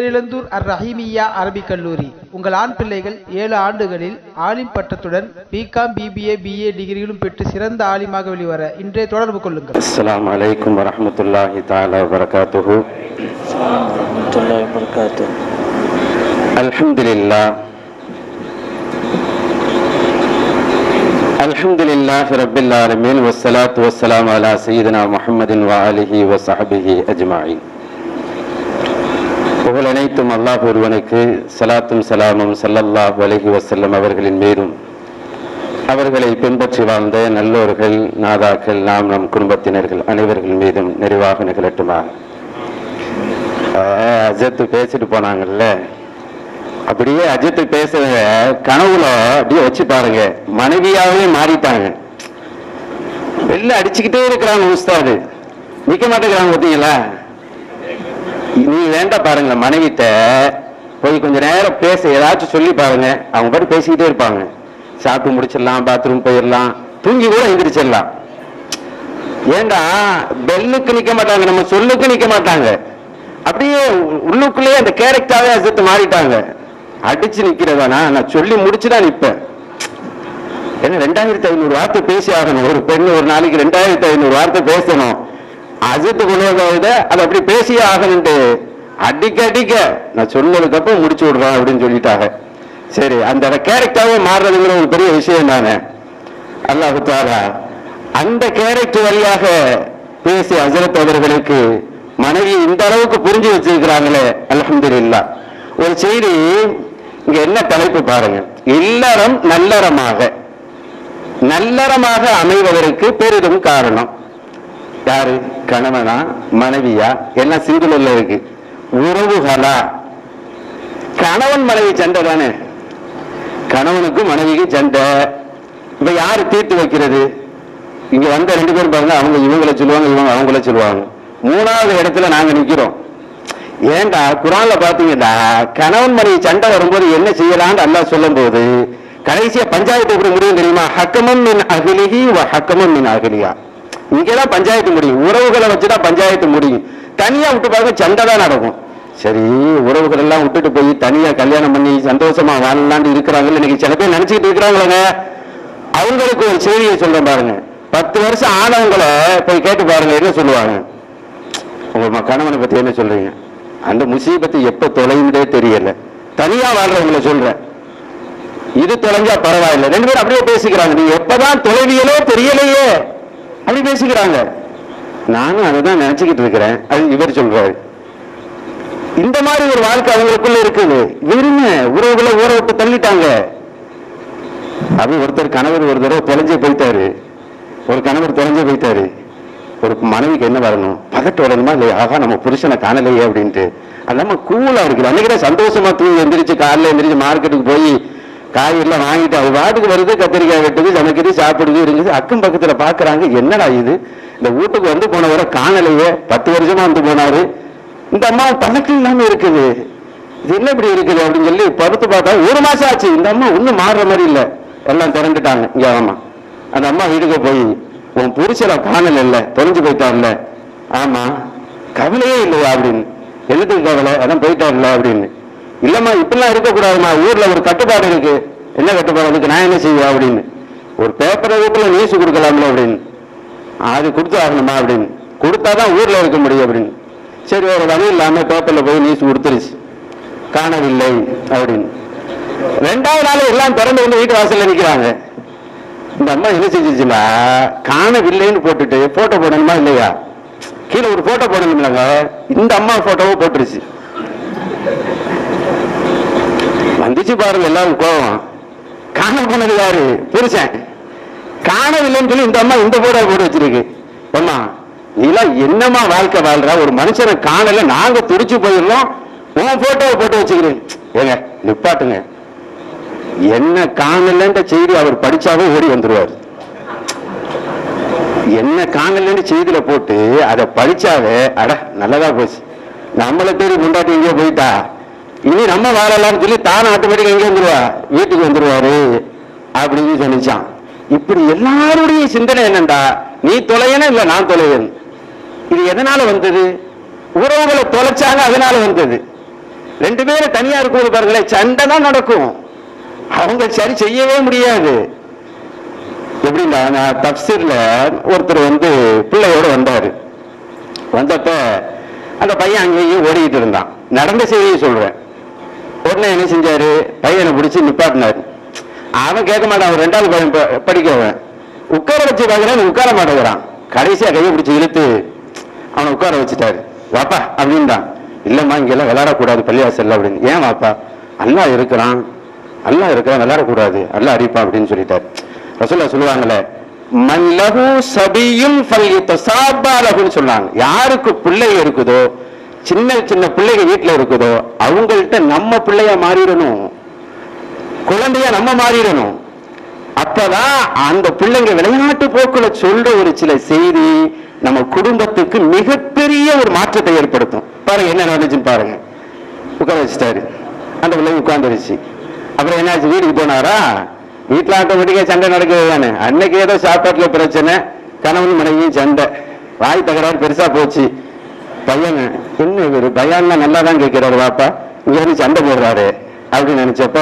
பேரிழந்தூர் அர் ரஹீமியா அரபிக் கல்லூரி உங்கள் ஆண் பிள்ளைகள் ஏழு ஆண்டுகளில் ஆலிம் பட்டத்துடன் பிகாம் பிபிஏ பிஏ டிகிரிகளும் பெற்று சிறந்த ஆலிமாக வெளிவர இன்றே தொடர்பு கொள்ளுங்கள் السلام عليكم ورحمة الله تعالى وبركاته ورحمة الله وبركاته الحمد لله الحمد لله رب العالمين والصلاة والسلام على سيدنا محمد وآله وصحبه أجمعين புகழ் அனைத்தும் அல்லாஹ் ஒருவனுக்கு சலாத்தும் சலாமும் சல்லல்லா வலகி வசல்லம் அவர்களின் மீதும். அவர்களை பின்பற்றி வாழ்ந்த நல்லோர்கள் நாதாக்கள் நாம் நம் குடும்பத்தினர்கள் அனைவர்கள் மீதும் நிறைவாக நிகழட்டுமா? ஆஹ், பேசிட்டு போனாங்கல்ல. அப்படியே அஜித்து பேசுறத கனவுல அப்படியே வச்சு பாருங்க. மனைவியாவே மாறிட்டாங்க. வெளில அடிச்சுக்கிட்டே இருக்கிறாங்க உஸ்தாது. நிக்க மாட்டேங்கிறாங்க பார்த்தீங்களா? நீ வேண்டாம் பாருங்க மனைவித்த போய் கொஞ்ச நேரம் பேச ஏதாச்சும் சொல்லி பாருங்க. அவங்க பாட்டு பேசிக்கிட்டே இருப்பாங்க. சாப்பிட்டு முடிச்சிடலாம் பாத்ரூம் போயிடலாம் தூங்கி கூட எந்திரிச்சிடலாம். ஏண்டா பெல்லுக்கு நிக்க மாட்டாங்க நம்ம சொல்லுக்கு நிக்க மாட்டாங்க. அப்படியே உள்ளுக்குள்ளேயே அந்த கேரக்டாவே அசத்து மாறிட்டாங்க. அடிச்சு நிக்கிறதானா நான் சொல்லி முடிச்சுதான் நிப்பேன் ஏன்னா ரெண்டாயிரத்தி ஐநூறு வார்த்தை பேசி ஆகணும். ஒரு பெண் ஒரு நாளைக்கு ரெண்டாயிரத்தி ஐநூறு வார்த்தை பேசணும். அஜித் கொண்டு விட அதை அப்படி பேசியே ஆகணும்ட்டு. அடிக்க அடிக்க நான் சொன்னதுக்கப்புறம் முடிச்சு விடுறேன் அப்படின்னு சொல்லிட்டாங்க. சரி அந்த கேரக்டராகவே மாறுறதுங்கிற ஒரு பெரிய விஷயம் தானே. அல்லாஹுத்தாரா அந்த கேரக்டர் வழியாக பேசிய அஜரத் அவர்களுக்கு மனைவி இந்த அளவுக்கு புரிஞ்சு வச்சிருக்கிறாங்களே அல்ஹம்துலில்லாஹ். ஒரு செய்தி இங்க என்ன தலைப்பு பாருங்க. இல்லறம் நல்லறமாக. நல்லறமாக அமைவதற்கு பெரிதும் காரணம். யாரு? கணவனா? மனைவியா? எல்லாம் சிங்கிள் இருக்கு? உறவுகளா? கணவன் மனைவி சண்டை தானே? கணவனுக்கும் மனைவிக்கும் சண்டை இப்ப யாரு தீர்த்து வைக்கிறது? இங்க வந்த ரெண்டு பேரும் பாருங்க அவங்க இவங்களை சொல்லுவாங்க இவங்க அவங்கள சொல்லுவாங்க. மூணாவது இடத்துல நாங்க நிக்கிறோம். ஏன்டா குரான்ல பாத்தீங்கன்னா கணவன் மனைவி சண்டை வரும்போது என்ன செய்யலாம்னு அல்லா சொல்லும் போது கடைசியா பஞ்சாயத்து எப்படி முடியும் தெரியுமா? ஹக்கமம் மின் அகிலிகி வ ஹக்கமம் மின் அகிலியா இங்கேதான் பஞ்சாயத்து முடியும். உறவுகளை வச்சுதான் பஞ்சாயத்து முடியும். தனியா விட்டு பார்க்க சண்டை தான் நடக்கும். சரி உறவுகள் எல்லாம் விட்டுட்டு போய் தனியா கல்யாணம் பண்ணி சந்தோஷமா வாழலான்னு இருக்கிறாங்கன்னு இன்னைக்கு சில பேர் நினைச்சிட்டு இருக்கிறாங்களேங்க. அவங்களுக்கு ஒரு செய்தியை சொல்றேன் பாருங்க. பத்து வருஷம் ஆனவங்களை போய் கேட்டு பாருங்க என்ன சொல்லுவாங்க? உங்க கணவனை பத்தி என்ன சொல்றீங்க? அந்த முசீபத்து எப்ப தொலைந்தே தெரியல. தனியா வாழ்றவங்கள சொல்றேன். இது தொலைஞ்சா பரவாயில்ல. ரெண்டு பேரும் அப்படியே பேசிக்கிறாங்க. நீ எப்பதான் தொலைவியலோ தெரியலையே. அப்படி பேசிக்கிறாங்க. நானும் அதை தான் நினைச்சுக்கிட்டு இருக்கிறேன். அது இவர் சொல்றாரு. இந்த மாதிரி ஒரு வாழ்க்கை அவங்களுக்குள்ள இருக்குது. வெறும உறவுகளை ஊற விட்டு தள்ளிட்டாங்க. அது ஒருத்தர் கணவர் ஒரு தடவை தொலைஞ்சே போயிட்டாரு. ஒரு கணவர் தொலைஞ்சே போயிட்டாரு. ஒரு மனைவிக்கு என்ன வரணும்? பதட்டு வரணுமா இல்லையா? ஆகா நம்ம புருஷனை காணலையே அப்படின்ட்டு. அல்லாம கூலா இருக்குது. அன்னைக்கிட்ட சந்தோஷமா தூங்கி எந்திரிச்சு காலைல எந்திரிச்சு மார்க்கெட்டுக்கு போய் காய்கறிலாம் வாங்கிட்டு அது பாட்டுக்கு வருது கத்திரிக்காய் வெட்டுது சமைக்குது சாப்பிடுது இருக்குது அக்கம் பக்கத்தில் பார்க்குறாங்க என்னடா இது? இந்த வீட்டுக்கு வந்து போனவரை காணலையே. பத்து வருஷமா வந்து போனாரு. இந்த அம்மா தனக்கு இல்லாமல் இருக்குது. இது என்ன இப்படி இருக்குது அப்படின்னு சொல்லி பருத்து பார்த்தா ஒரு மாசம் ஆச்சு. இந்த அம்மா ஒன்றும் மாறுற மாதிரி இல்லை. எல்லாம் திறந்துட்டாங்க. இங்கே ஆமா அந்த அம்மா வீட்டுக்கு போய் உன் புருஷனை காணல இல்லை தொலைஞ்சு போயிட்டார்ல ஆமா. கவலையே இல்லையா? அப்படின்னு. என்னத்துக்கு கவலை? அதான் போயிட்டார்ல அப்படின்னு. இல்லம்மா இப்படிலாம் இருக்கக்கூடாதும்மா. ஊர்ல ஒரு கட்டுப்பாடு இருக்கு. என்ன கட்டுப்பாடு? அதுக்கு நான் என்ன செய்வேன் அப்படின்னு. ஒரு பேப்பரை வீட்டுல நியூஸ் கொடுக்கலாம்ல அப்படின்னு. அது கொடுத்து ஆகணுமா அப்படின்னு. கொடுத்தாதான் ஊர்ல இருக்க முடியும் அப்படின்னு. சரி ஒரு வழி இல்லாம பேப்பர்ல போய் நியூஸ் கொடுத்துருச்சு. காணவில்லை அப்படின்னு. ரெண்டாவது நாள் எல்லாம் திறந்து வந்து வீட்டு வாசல்ல நிக்கிறாங்க. இந்த அம்மா என்ன செஞ்சிச்சுன்னா காணவில்லைன்னு போட்டுட்டு போட்டோ போடணுமா இல்லையா? கீழே ஒரு போட்டோ போடணும்லங்க. இந்த அம்மா போட்டோவும் போட்டுருச்சு. வந்துச்சு பாருங்க எல்லாரும் கோவம். காண போனது யாரு? புருஷன். காணவில்லைன்னு சொல்லி இந்த அம்மா இந்த போட போட்டு வச்சிருக்கு. அம்மா நீலாம் என்னம்மா வாழ்க்கை வாழ்ற? ஒரு மனுஷனை காணல நாங்க துடிச்சு போயிடலாம் உன் போட்டோவை போட்டு வச்சுக்கிறேன். ஏங்க நிப்பாட்டுங்க. என்ன காணலன்ற செய்தி அவர் படிச்சாவே ஓடி வந்துருவார். என்ன காணலன்னு செய்தியில போட்டு அதை படிச்சாவே அட நல்லதா போச்சு. நம்மளை தேடி முண்டாட்டி எங்கேயோ போயிட்டா. இனி நம்ம வாழலாம்னு சொல்லி தான் ஆட்டோமேட்டிக் எங்கே வந்துருவா? வீட்டுக்கு வந்துருவாரு அப்படின்னு சொன்னிச்சான் இப்படி எல்லாருடைய சிந்தனை என்னண்டா? நீ தொலையன இல்ல நான் தொலைவேன்? இது எதனால வந்தது? உறவுகளை தொலைச்சாங்க அதனால வந்தது. ரெண்டு பேரும் தனியா இருக்கும்போது பாருங்களேன் சண்டை தான் நடக்கும். அவங்க சரி செய்யவே முடியாது. எப்படின்னா நான் தப்சீர்ல ஒருத்தர் வந்து பிள்ளையோடு வந்தாரு. வந்தப்ப அந்த பையன் அங்கேயும் ஓடிக்கிட்டு இருந்தான். நடந்த செய்தியை சொல்றேன். உடனே என்ன செஞ்சாரு? பையனை பிடிச்சி நிப்பாட்டினார். அவன் கேட்க மாட்டான் அவன் ரெண்டாவது பையன் ப- படிக்கவன் உட்கார வச்சு பார்க்கறான் உட்கார மாட்டேங்கிறான். கடைசியா கையை பிடிச்சி இழுத்து அவனை உட்கார வச்சுட்டாரு. வாப்பா அப்படின்றான். இல்லம்மா இங்கெல்லாம் விளையாடக்கூடாது பள்ளிவாசல்ல அப்படின்னு. ஏன் வாப்பா? அல்லா இருக்கிறான். அல்லா இருக்கிறான் விளையாடக்கூடாது. அல்லா அடிப்பான் அப்படின்னு சொல்லிட்டார். ரசோல்லா சொல்லுவாங்கல்ல மல்லஹு சபியும் ஃபல்யத்தசாபாலஹுன்னு சொன்னாங்க யாருக்கு பிள்ளை இருக்குதோ சின்ன சின்ன பிள்ளைங்க வீட்டில் இருக்குதோ அவங்கள்ட்ட நம்ம பிள்ளைய மாறிடணும். குழந்தைய நம்ம மாறிடணும். அப்பதான் அந்த பிள்ளைங்க விளையாட்டு போக்குல சொல்ற ஒரு சில செய்தி நம்ம குடும்பத்துக்கு மிகப்பெரிய ஒரு மாற்றத்தை ஏற்படுத்தும். பாருங்க என்ன நடந்துச்சுன்னு பாருங்க. உட்கார வச்சுட்டாரு. அந்த பிள்ளை உட்காந்துருச்சு அப்புறம் என்னாச்சு வீட்டுக்கு போனாரா? வீட்டுல ஆட்டோமேட்டிக்கா சண்டை நடக்கிறது தானே அன்னைக்கு ஏதோ சாப்பாட்டுல பிரச்சனை கணவன் மனைவியும் சண்டை. வாய் தகராறு பெருசா போச்சு. பையன் என்ன இவரு பையன்னா நல்லா தான் கேட்கிறாரு பாப்பா இங்கே வந்து சண்டை போடுறாரு அப்படின்னு நினைச்சப்ப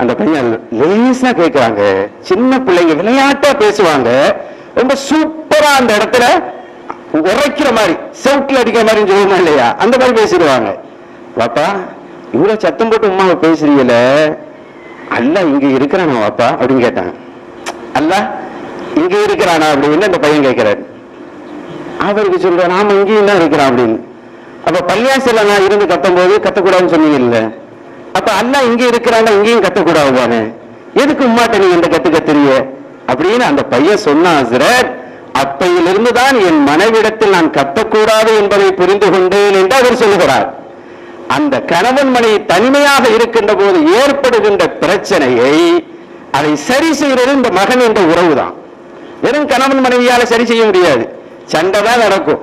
அந்த பையன் லேசா கேட்கிறாங்க சின்ன பிள்ளைங்க விளையாட்டா பேசுவாங்க. ரொம்ப சூப்பரா அந்த இடத்துல உரைக்கிற மாதிரி செவுட்டில் அடிக்கிற மாதிரி சொல்லுமா இல்லையா? அந்த மாதிரி பேசிடுவாங்க. பாப்பா இவ்வளவு சத்தம் போட்டு உமாவை பேசுறீங்கள. அல்ல இங்க இருக்கிறானா பாப்பா அப்படின்னு கேட்டாங்க. அல்ல இங்க இருக்கிறானா அப்படின்னு அந்த பையன் கேட்கிறாரு அவருக்கு சொல்ற நாம இங்கேயும் தான் இருக்கிறோம் அப்படின்னு. அப்ப பள்ளியாசில நான் இருந்து கத்தும் போது கத்தக்கூடாதுன்னு சொன்னீங்கல்ல? அப்ப அண்ணா இங்க இருக்கிறாங்க இங்கேயும் கத்தக்கூடாது தானே? எதுக்கு உம்மாட்ட நீ இந்த கத்து கத்துறிய அப்படின்னு அந்த பையன் சொன்னான் சிற அப்பையிலிருந்து தான் என் மனைவிடத்தில் நான் கத்தக்கூடாது என்பதை புரிந்து கொண்டேன் என்று அவர் சொல்லுகிறார். அந்த கணவன் மனைவி தனிமையாக இருக்கின்ற போது ஏற்படுகின்ற பிரச்சனையை அதை சரி செய்யறது இந்த மகன் என்ற உறவுதான். வெறும் கணவன் மனைவியால சரி செய்ய முடியாது. சண்டை தான் நடக்கும்.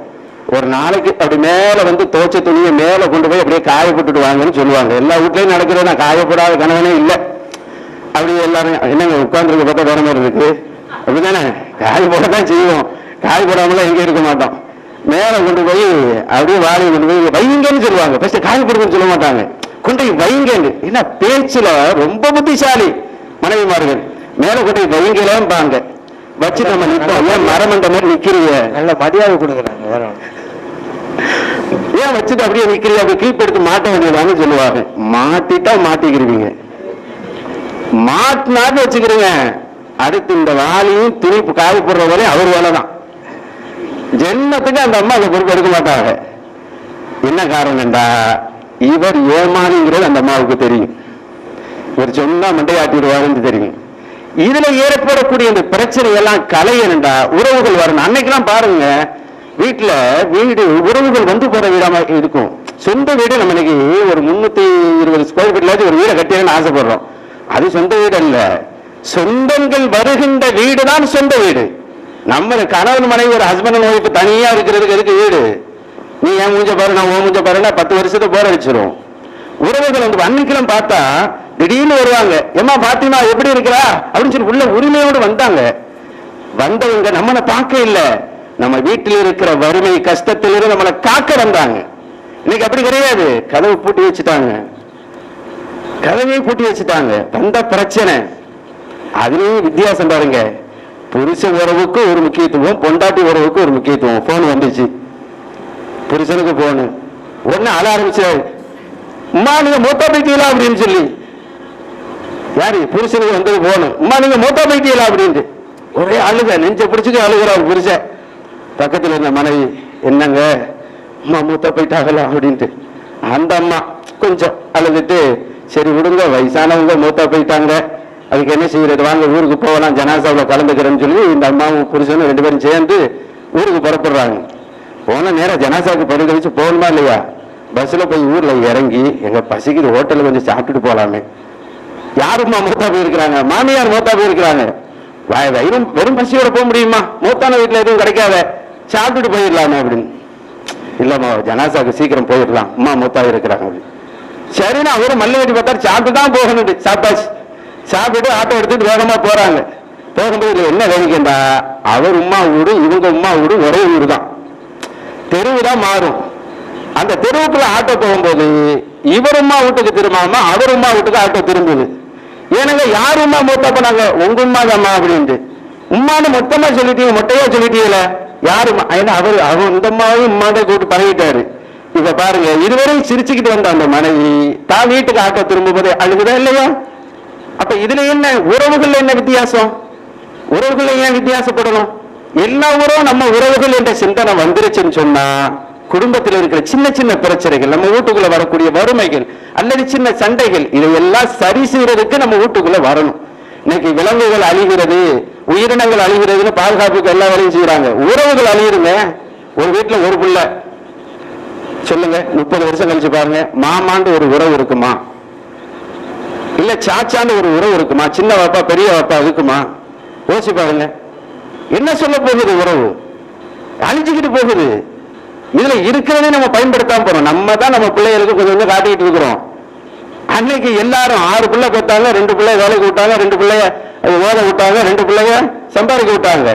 ஒரு நாளைக்கு அப்படி மேல வந்து தோச்ச துணியை மேல கொண்டு போய் அப்படியே காய போட்டுட்டு வாங்கன்னு சொல்லுவாங்க. எல்லா வீட்லயும் நடக்கிறது நான் காயப்படாத கணவனே இல்லை. அப்படி எல்லாரும் என்னங்க உட்காந்துருக்க பார்த்தா வேற மாதிரி இருக்கு? அப்படிதானே? காய் போட தான் செய்வோம். காய் போடாமலாம் எங்க இருக்க மாட்டோம். மேல கொண்டு போய் அப்படியே வாழை கொண்டு போய் வைங்கன்னு சொல்லுவாங்க. ஃபர்ஸ்ட் காய போடுங்கன்னு சொல்ல மாட்டாங்க. கொண்டு போய் வைங்கன்னு. என்ன பேச்சுல ரொம்ப புத்திசாலி மனைவிமார்கள். மேல கொண்டு போய் வைங்கலாம்பாங்க. வச்சு நம்ம நிற்போம் ஏன் மரம் அந்த மாதிரி நிக்கிறீங்க நல்ல மரியாதை கொடுக்குறாங்க. ஏன் வச்சுட்டு அப்படியே நிக்கிறீங்க அப்படி கீப் எடுத்து மாட்ட வேண்டியதான்னு சொல்லுவாங்க. மாட்டிட்டா மாட்டிக்கிறீங்க மாட்டினாட்டு வச்சுக்கிறீங்க அடுத்து இந்த வாளியும் துணி காய போடுற வரையும் அவர் வேலை தான். ஜென்மத்துக்கு அந்த அம்மா அந்த பொறுப்பு எடுக்க மாட்டாங்க. என்ன காரணம்டா இவர் ஏமாறுங்கிறது அந்த அம்மாவுக்கு தெரியும். இவர் சொன்னா மண்டையாட்டிடுவாருன்னு தெரியும். இதுல ஏற்படக்கூடிய இந்த பிரச்சனை எல்லாம் கலையணுண்டா உறவுகள் வரணும். அன்னைக்கெல்லாம் பாருங்க வீட்டுல வீடு உறவுகள் வந்து போற வீடாம இருக்கும். சொந்த வீடு நம்ம இன்னைக்கு ஒரு முன்னூத்தி இருபது ஸ்கொயர் ஃபீட்ல ஒரு வீடை கட்டியணும்னு ஆசைப்படுறோம். அது சொந்த வீடு அல்ல. சொந்தங்கள் வருகின்ற வீடு தான் சொந்த வீடு. நம்ம கணவன் மனைவி ஒரு ஹஸ்பண்ட் அண்ட் ஒய்ஃப் தனியா இருக்கிறதுக்கு எதுக்கு வீடு? நீ என் மூஞ்ச பாரு நான் ஓ மூஞ்ச பாருன்னா பத்து வருஷத்தை போற அடிச்சிரும். உறவுகள் வந்து அன்னைக்கெல்லாம் பார்த்தா திடீர்னு வருவாங்க. ஏம்மா பாத்திமா எப்படி இருக்கிறா? அப்படின்னு சொல்லி உள்ள உரிமையோடு வந்தாங்க. வந்தவங்க நம்மளை பார்க்க இல்லை. நம்ம வீட்டில் இருக்கிற வறுமை கஷ்டத்திலிருந்து நம்மளை காக்க வந்தாங்க. இன்னைக்கு அப்படி கிடையாது. கதவு பூட்டி வச்சுட்டாங்க. கதவையும் பூட்டி வச்சுட்டாங்க. வந்த பிரச்சனை. அதுலயும் வித்தியாசம் பாருங்க. புருஷ உறவுக்கு ஒரு முக்கியத்துவம் பொண்டாட்டி உறவுக்கு ஒரு முக்கியத்துவம். போன் வந்துச்சு. புருஷனுக்கு போனு உடனே அழ ஆரம்பிச்சாரு அம்மா நீங்க மூத்தா அப்படின்னு சொல்லி. யாரு புருஷனுக்கு வந்து போகணும். அம்மா நீங்க மூத்தா போயிட்டீங்களா அப்படின்ட்டு. ஒரே அழுக நெஞ்ச பிடிச்சிட்டு அழுகிறார் புருஷன். பக்கத்தில் இருந்த மனைவி என்னங்க? அம்மா மூத்தா போயிட்டாங்களா அப்படின்ட்டு. அந்த அம்மா கொஞ்சம் அழுதுட்டு சரி விடுங்க வயசானவங்க மூத்தா போயிட்டாங்க. அதுக்கு என்ன செய்யறது? வாங்க ஊருக்கு போகலாம் ஜனாசாவில் கலந்துக்கிறேன்னு சொல்லி இந்த அம்மாவும் புருஷனும் ரெண்டு பேரும் சேர்ந்து ஊருக்கு புறப்படுறாங்க. போன நேரம் ஜனாசாவுக்கு படுக்க வச்சு போகணுமா இல்லையா? பஸ்ஸில் போய் ஊரில் இறங்கி எங்கள் பசிக்குது ஹோட்டலில் கொஞ்சம் சாப்பிட்டுட்டு போகலாமே யாரும்மா மூத்தா போயிருக்கிறாங்க? மாமியார் மூத்தா போயிருக்கிறாங்க. வய- வெறும் வெறும் பசியோட போக முடியுமா? மூத்தான வீட்டுல எதுவும் கிடைக்காத. சாப்பிட்டுட்டு போயிடலாமே அப்படின்னு. இல்லம்மா ஜனாசாக்கு சீக்கிரம் போயிடலாம். அம்மா மூத்தா இருக்கிறாங்க அப்படின்னு. சரின்னு அவரும் மல்ல வெட்டி பார்த்தாரு. சாப்பிட்டு தான் போகணும் சாப்பிட்டாச்சு சாப்பிட்டு ஆட்டோ எடுத்துட்டு வேகமா போறாங்க. போகும்போது இதுல என்ன வேடிக்கைண்டா அவர் உமா வீடு இவங்க உமா வீடு ஒரே ஊர் தான் தெருவு தான் மாறும். அந்த தெருவுக்குள்ள ஆட்டோ போகும்போது இவர் உமா வீட்டுக்கு திரும்பாம அவர் உமா வீட்டுக்கு ஆட்டோ திரும்புது. ஏனங்க யார் உமா மூத்தா போனாங்க? உங்க உமா அப்படின்ட்டு. உமான்னு மொத்தமா சொல்லிட்டீங்க மொட்டையா சொல்லிட்டீங்களே யாரு ஏன்னா அவர் அவர் இந்த அம்மாவையும் தான் கூப்பிட்டு பழகிட்டாரு. இப்ப பாருங்க இதுவரையும் சிரிச்சுக்கிட்டு வந்த அந்த மனைவி தான் வீட்டுக்கு ஆட்டோ திரும்பும்போது அழுகுதா இல்லையா? அப்ப இதுல என்ன உறவுகள் என்ன வித்தியாசம்? உறவுகள் ஏன் வித்தியாசப்படணும்? எல்லா உறவும் நம்ம உறவுகள் என்ற சிந்தனை வந்துருச்சுன்னு சொன்னா குடும்பத்தில் இருக்கிற சின்ன சின்ன பிரச்சனைகள் நம்ம வீட்டுக்குள்ள வரக்கூடிய வறுமைகள் அல்லது சின்ன சண்டைகள் இதையெல்லாம் சரி செய்யறதுக்கு நம்ம வீட்டுக்குள்ள வரணும். இன்னைக்கு விலங்குகள் அழிகிறது உயிரினங்கள் அழிகிறதுன்னு பாதுகாப்புக்கு எல்லா வேலையும் செய்யறாங்க உறவுகள் அழியுதுங்க. ஒரு வீட்டுல ஒரு புள்ள. சொல்லுங்க முப்பது வருஷம் கழிச்சு பாருங்க. மாமாண்டு ஒரு உறவு இருக்குமா? இல்ல சாச்சான்னு ஒரு உறவு இருக்குமா? சின்ன வாப்பா பெரிய வாப்பா இருக்குமா? யோசிச்சு பாருங்க. என்ன சொல்ல போகுது உறவு? அழிஞ்சுக்கிட்டு போகுது. இதுல இருக்கிறதே நம்ம பயன்படுத்தாம போறோம். நம்ம தான் நம்ம பிள்ளைகளுக்கு கொஞ்சம் கொஞ்சம் காட்டிக்கிட்டு இருக்கிறோம். அன்னைக்கு எல்லாரும் ஆறு பிள்ளை கொடுத்தாங்க ரெண்டு பிள்ளை வேலைக்கு விட்டாங்க ரெண்டு பிள்ளைய அது ஓத விட்டாங்க ரெண்டு பிள்ளைய சம்பாதிக்க விட்டாங்க.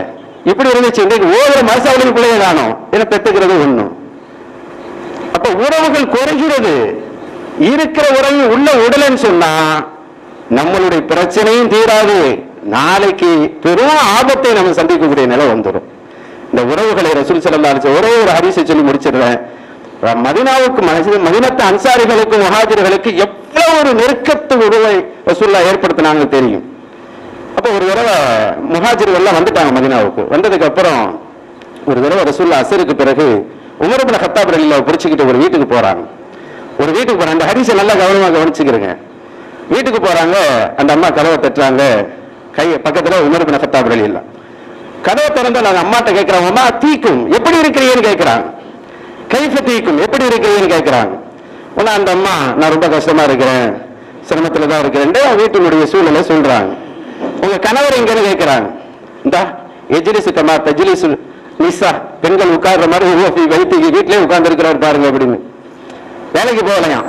இப்படி இருந்துச்சு. இன்றைக்கு ஓதுற மனசாவளிக்கு பிள்ளைய காணும். ஏன்னா பெற்றுக்கிறது ஒண்ணும் அப்ப உறவுகள் குறைகிறது. இருக்கிற உறவு உள்ள உடலன்னு சொன்னா நம்மளுடைய பிரச்சனையும் தீராது. நாளைக்கு பெரும் ஆபத்தை நம்ம சந்திக்கக்கூடிய நிலை வந்துடும் இந்த உறவுகளை ரசூல் ஸல்லல்லாஹு அலைஹி ஒரே ஒரு ஹரிசை சொல்லி முடிச்சிடுறேன். மதினாவுக்கு மதி- மதினத்து அன்சாரிகளுக்கும் மகாஜர்களுக்கு எவ்வளவு ஒரு நெருக்கத்து உறவை ரசூல்லா ஏற்படுத்தினாங்க தெரியும். அப்போ ஒரு தடவை முஹாஜிர்கள் எல்லாம் வந்துட்டாங்க மதினாவுக்கு. வந்ததுக்கு அப்புறம் ஒரு தடவை ரசூல்லா அசருக்கு பிறகு உமரபுல ஹத்தாப் ரலில்லாவை பிடிச்சிக்கிட்டு ஒரு வீட்டுக்கு போறாங்க. ஒரு வீட்டுக்கு போறாங்க. அந்த ஹரிசை நல்லா கவனமாக கவனிச்சுக்கிறேங்க வீட்டுக்கு போறாங்க. அந்த அம்மா கதவை தட்டுறாங்க. கை பக்கத்தில் உமரபுல ஹத்தாப் ரலில்லா கதவை திறந்து நாங்க அம்மாட்ட கேட்கிறோம் அம்மா தீக்கும். எப்படி இருக்கிறீங்கன்னு கேட்கிறாங்க கைஃப தீக்கும். எப்படி இருக்கிறீங்கன்னு கேட்கிறாங்க உடனே அந்த அம்மா நான் ரொம்ப கஷ்டமா இருக்கிறேன். சிரமத்துல தான் இருக்கிறேன். வீட்டினுடைய சூழ்நிலை சொல்றாங்க உங்க கணவர் எங்கன்னு கேட்கிறாங்க இந்தா எஜிலிசு கமா தஜிலிசு நிசா பெண்கள் உட்கார்ற மாதிரி ஊசி வைத்து வீட்டிலே உட்கார்ந்து இருக்கிறார் பாருங்க அப்படின்னு. வேலைக்கு போகலையாம்.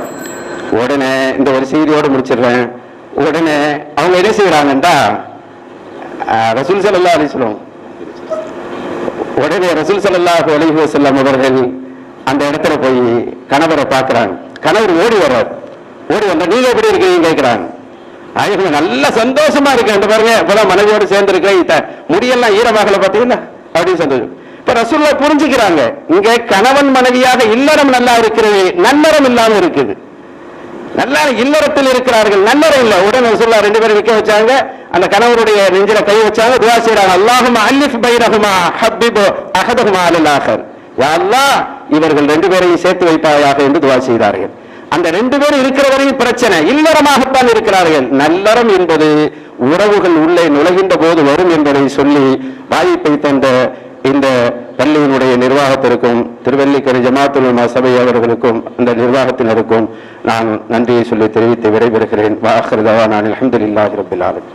உடனே இந்த ஒரு செய்தியோடு முடிச்சிடுறேன். உடனே அவங்க என்ன செய்யறாங்கன்றா ரசூல் ஸல்லல்லாஹு அலைஹி சொல்லுவோம் உடனே ரசூல் செல்லாக அலைஹி செல்லம் அவர்கள் அந்த இடத்துல போய் கணவரை பார்க்குறாங்க. கணவர் ஓடி வர்றார். ஓடி வந்தால் நீங்க எப்படி இருக்கீங்க கேட்கிறாங்க. ஐயோ நல்ல சந்தோஷமா இருக்கு. அந்த பாருங்க இப்பதான் மனைவியோடு சேர்ந்து இருக்கிறேன் முடியெல்லாம் ஈரமாகல பாத்தீங்கன்னா அப்படின்னு சந்தோஷம். இப்ப ரசூல்லா புரிஞ்சுக்கிறாங்க. இங்க கணவன் மனைவியாக இல்லறம் நல்லா இருக்கிறது நன்னறம் இல்லாம இருக்குது. நல்லா இல்லறத்தில் இருக்கிறார்கள். நல்லறை இல்ல. உடனே சொல்லா ரெண்டு பேரும் விற்க வச்சாங்க. அந்த கணவருடைய நெஞ்சில கை வச்சாங்க. துவா செய்யறாங்க அல்லாஹும் அல்லிஃப் பைரஹுமா ஹப்பிபு அஹதஹுமா அலல் ஆஹர். இவர்கள் ரெண்டு பேரையும் சேர்த்து வைப்பாயாக என்று துவா செய்தார்கள். அந்த ரெண்டு பேரும் இருக்கிற வரையும் பிரச்சனை இல்லறமாகத்தான் இருக்கிறார்கள். நல்லறம் என்பது உறவுகள் உள்ளே நுழைகின்ற போது வரும் என்பதை சொல்லி வாய்ப்பை தந்த இந்த பள்ளியினுடைய நிர்வாகத்திற்கும் திருவல்லிக்கரை ஜமாத்துல் உலமா சபை அவர்களுக்கும் அந்த நிர்வாகத்தினருக்கும் நான் நன்றியை சொல்லி தெரிவித்து விடைபெறுகிறேன். வாஹிருதவா நான் அலமதுல்லாஹி ரபில் ஆலமீன்.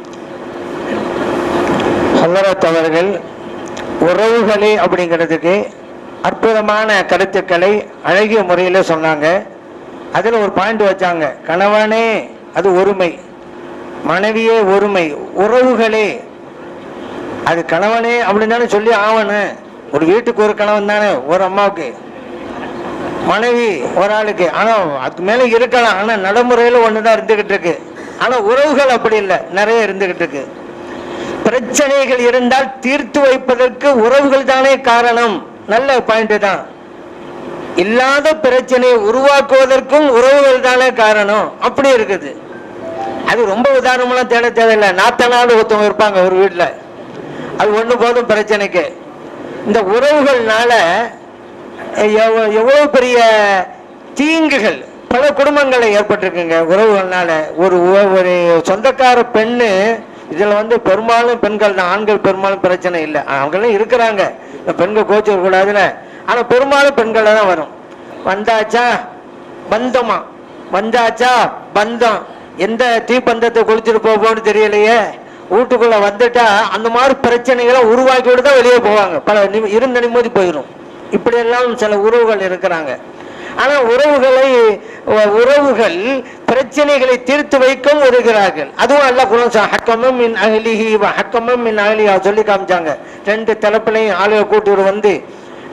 அவர்கள் உறவுகளே அப்படிங்கிறதுக்கு அற்புதமான கருத்துக்களை அழகிய முறையில் சொன்னாங்க. அதில் ஒரு பாயிண்ட் வச்சாங்க. கணவனே அது ஒருமை. மனைவியே ஒருமை. உறவுகளே. அது கணவனே அப்படின்னாலும் சொல்லி ஆவணும். ஒரு வீட்டுக்கு ஒரு கணவன் தானே ஒரு அம்மாவுக்கு. மனைவி ஒரு ஆளுக்கு. ஆனா அதுக்கு மேல இருக்கலாம் ஆனா நடைமுறையில ஒண்ணுதான் இருந்துகிட்டு இருக்கு. ஆனா உறவுகள் அப்படி இல்லை. நிறைய இருந்துகிட்டு இருக்கு. பிரச்சனைகள் இருந்தால் தீர்த்து வைப்பதற்கு உறவுகள் தானே காரணம். நல்ல பாயிண்ட் தான். இல்லாத பிரச்சனையை உருவாக்குவதற்கும் உறவுகள் தானே காரணம். அப்படி இருக்குது. அது ரொம்ப உதாரணமெல்லாம் தேட தேவையில்லை. நாத்தனாடு ஒருத்தவங்க இருப்பாங்க ஒரு வீட்டுல அது ஒண்ணு போதும் பிரச்சனைக்கு. இந்த உறவுகள்னால எவ்வ- எவ்வளவு பெரிய தீங்குகள் பல குடும்பங்களை ஏற்பட்டிருக்குங்க. உறவுகள்னால ஒரு ஒரு சொந்தக்கார பெண்ணு இதில் வந்து பெரும்பாலும் பெண்கள் தான். ஆண்கள் பெரும்பாலும் பிரச்சனை இல்லை. அவங்களும் இருக்கிறாங்க. இந்த பெண்கள் கோச்சு கூடாதுன்னு ஆனால் பெரும்பாலும் பெண்களை தான் வரும். வந்தாச்சா? பந்தமா. வந்தாச்சா? பந்தம். எந்த தீப்பந்தத்தை குளிச்சுட்டு போவோம்னு தெரியலையே. வீட்டுக்குள்ள வந்துட்டா அந்த மாதிரி பிரச்சனைகளை உருவாக்கிட்டு தான் வெளியே போவாங்க. பல இருந்த நிம்மதி போயிடும் இப்படியெல்லாம் சில உறவுகள் இருக்கிறாங்க. ஆனா உறவுகளை உறவுகள் பிரச்சனைகளை தீர்த்து வைக்கவும் உதவுகிறார்கள் அதுவும் அல்ல குணம் ஹக்கமும் மின் அகலிஹி ஹக்கமும் மின் அகலிஹா சொல்லி காமிச்சாங்க. ரெண்டு தரப்புலையும் ஆளுக கூட்டிட்டு வந்து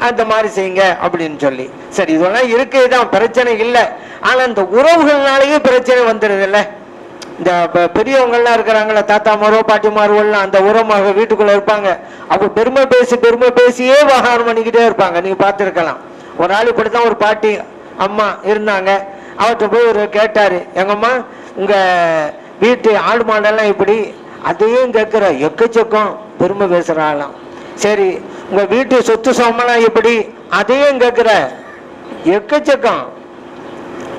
அந்த மாதிரி செய்யுங்க அப்படின்னு சொல்லி. சரி இதெல்லாம் இருக்குதான் பிரச்சனை இல்லை. ஆனா இந்த உறவுகள்னாலேயே பிரச்சனை வந்துடுது இல்லை. இந்த பெரியவங்கள்லாம் பெரியவங்கெல்லாம் இருக்கிறாங்களே தாத்தா மாரோ பாட்டி அந்த உரமாக வீட்டுக்குள்ள இருப்பாங்க. அப்போ பெருமை பேசி பெருமை பேசியே விவகாரம் பண்ணிக்கிட்டே இருப்பாங்க. நீங்க பார்த்துருக்கலாம். ஒரு ஆள் இப்படித்தான் ஒரு பாட்டி அம்மா இருந்தாங்க. அவர்கிட்ட போய் ஒரு கேட்டாரு எங்கம்மா உங்க வீட்டு ஆடு மாடெல்லாம் இப்படி அதையும் கேட்கிற எக்கச்சக்கம் பெருமை பேசுற ஆளாம். சரி உங்க வீட்டு சொத்து சோமெல்லாம் எப்படி? அதையும் கேட்கிற எக்கச்சக்கம்.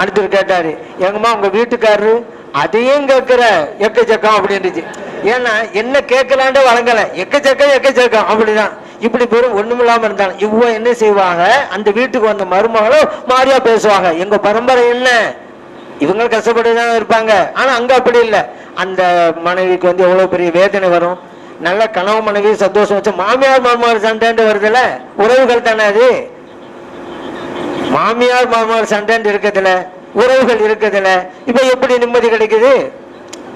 அடுத்தது கேட்டாரு எங்கம்மா உங்க வீட்டுக்காரரு அதையும் கேட்கிற எக்கச்சக்கம் அப்படின்றது ஏன்னா என்ன கேட்கலான்ட்டு வழங்கல. எக்கச்சக்கம் எக்கச்சக்கம் அப்படிதான். இப்படி பெரும் ஒண்ணுமில்லாம இருந்தாங்க இவ்வளோ என்ன செய்வாங்க? அந்த வீட்டுக்கு வந்த மருமகளும் மாறியா பேசுவாங்க. எங்க பரம்பரை என்ன? இவங்க கஷ்டப்பட்டு தான் இருப்பாங்க. ஆனா அங்க அப்படி இல்லை. அந்த மனைவிக்கு வந்து எவ்வளவு பெரிய வேதனை வரும். நல்ல கனவு மனைவி சந்தோஷம் வச்சு மாமியார் மாமனார் சண்டைன்னு வருதுல உறவுகள் தானே அது? மாமியார் மாமனார் சண்டைன்னு இருக்கிறதுல உறவுகள் இருக்குதுல்ல. இப்ப எப்படி நிம்மதி கிடைக்குது?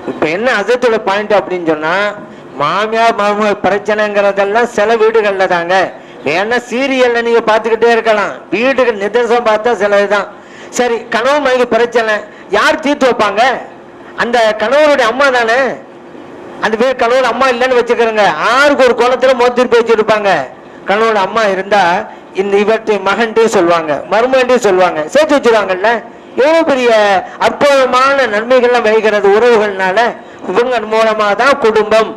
இப்ப என்ன அசத்தோட பாயிண்ட் அப்படின்னு சொன்னா மாமியார் மாமியார் பிரச்சனைங்கிறதெல்லாம் சில வீடுகள்ல தாங்க. வேணா சீரியல்ல நீங்க பார்த்துக்கிட்டே இருக்கலாம். வீடுகள் நிதர்சனம் பார்த்தா சிலதுதான். சரி கணவன் மனைவி பிரச்சனை. யார் தீர்த்து வைப்பாங்க? அந்த கணவருடைய அம்மா தானே. அந்த பேர் கணவர் அம்மா இல்லைன்னு வச்சுக்கிறோங்க. ஆறுக்கு ஒரு குளத்துல மோத்திருப்பி வச்சிருப்பாங்க. கணவனோட அம்மா இருந்தா இந்த இவற்றை மகன்ட்டே சொல்லுவாங்க மருமகன்ட்டே சொல்லுவாங்க. சேர்த்து வச்சிருவாங்கல்ல. எவ்வளவு பெரிய அற்புதமான நன்மைகள்லாம் வைக்கிறது உறவுகள்னால இவங்க மூலமா தான் குடும்பம்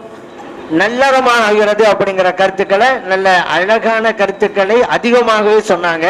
நல்லறமாக ஆகிறது அப்படிங்கிற கருத்துக்களை நல்ல அழகான கருத்துக்களை அதிகமாகவே சொன்னாங்க.